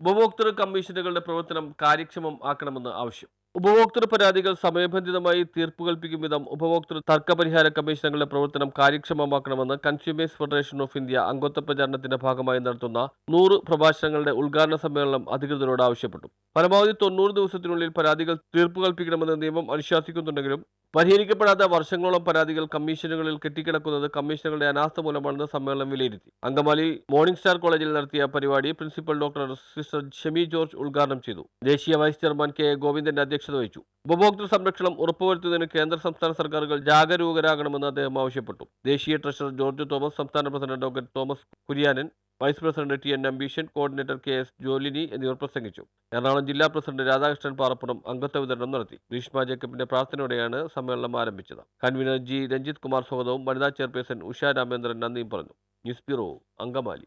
ഉപഭോക്തൃ കമ്മീഷനുകളുടെ പ്രവർത്തനം കാര്യക്ഷമം ആക്കണമെന്ന് ആവശ്യം. ഉപഭോക്തൃ പരാതികൾ സമയബന്ധിതമായി തീർപ്പ് കൽപ്പിക്കും വിധം ഉപഭോക്തൃ തർക്ക പരിഹാര കമ്മീഷനുകളുടെ പ്രവർത്തനം കാര്യക്ഷമമാക്കണമെന്ന് കൺസ്യൂമേഴ്സ് ഫെഡറേഷൻ ഓഫ് ഇന്ത്യ അംഗത്വ പ്രചാരണത്തിന്റെ ഭാഗമായി നടത്തുന്ന നൂറ് പ്രഭാഷണങ്ങളുടെ ഉദ്ഘാടന സമ്മേളനം അധികൃതരോട് ആവശ്യപ്പെട്ടു. പരമാവധി തൊണ്ണൂറ് ദിവസത്തിനുള്ളിൽ പരാതികൾ തീർപ്പ് കൽപ്പിക്കണമെന്ന് നിയമം അനുശാസിക്കുന്നുണ്ടെങ്കിലും പരിഹരിക്കപ്പെടാത്ത വർഷങ്ങളോളം പരാതികൾ കമ്മീഷനുകളിൽ കെട്ടിക്കിടക്കുന്നത് കമ്മീഷനുകളുടെ അനാസ്ഥ മൂലമാണെന്ന് സമ്മേളനം വിലയിരുത്തി. അങ്കമാലി മോർണിംഗ് സ്റ്റാർ കോളേജിൽ നടത്തിയ പരിപാടി principal doctor sister Shemi George ഉദ്ഘാടനം ചെയ്തു. ദേശീയ വൈസ് ചെയർമാൻ കെ ഗോവിന്ദന്റെ അധ്യക്ഷത വഹിച്ചു. ഉപഭോക്തൃ സംരക്ഷണം ഉറപ്പുവരുത്തുന്നതിന് കേന്ദ്ര സംസ്ഥാന സർക്കാരുകൾ ജാഗരൂകരാകണമെന്ന് അദ്ദേഹം ആവശ്യപ്പെട്ടു. ദേശീയ ട്രഷറർ ജോർജ് തോമസ് സംസ്ഥാന president doctor Thomas Kurianan vice president T N ambition coordinator K S ജോലിനി എന്നിവർ പ്രസംഗിച്ചു. എറണാകുളം ജില്ലാ പ്രസിഡന്റ് രാധാകൃഷ്ണൻ പാറപ്പുറം അംഗത്വ വിതരണം നടത്തി. ഗ്രീഷ്മ ജേക്കബിന്റെ പ്രാർത്ഥനയോടെയാണ് സമ്മേളനം ആരംഭിച്ചത്. കൺവീനർ ജി രഞ്ജിത് കുമാർ സ്വാഗതവും വനിതാ ചെയർപേഴ്സൺ ഉഷ രാമേന്ദ്രൻ നന്ദിയും പറഞ്ഞു. News bureau Angamaly.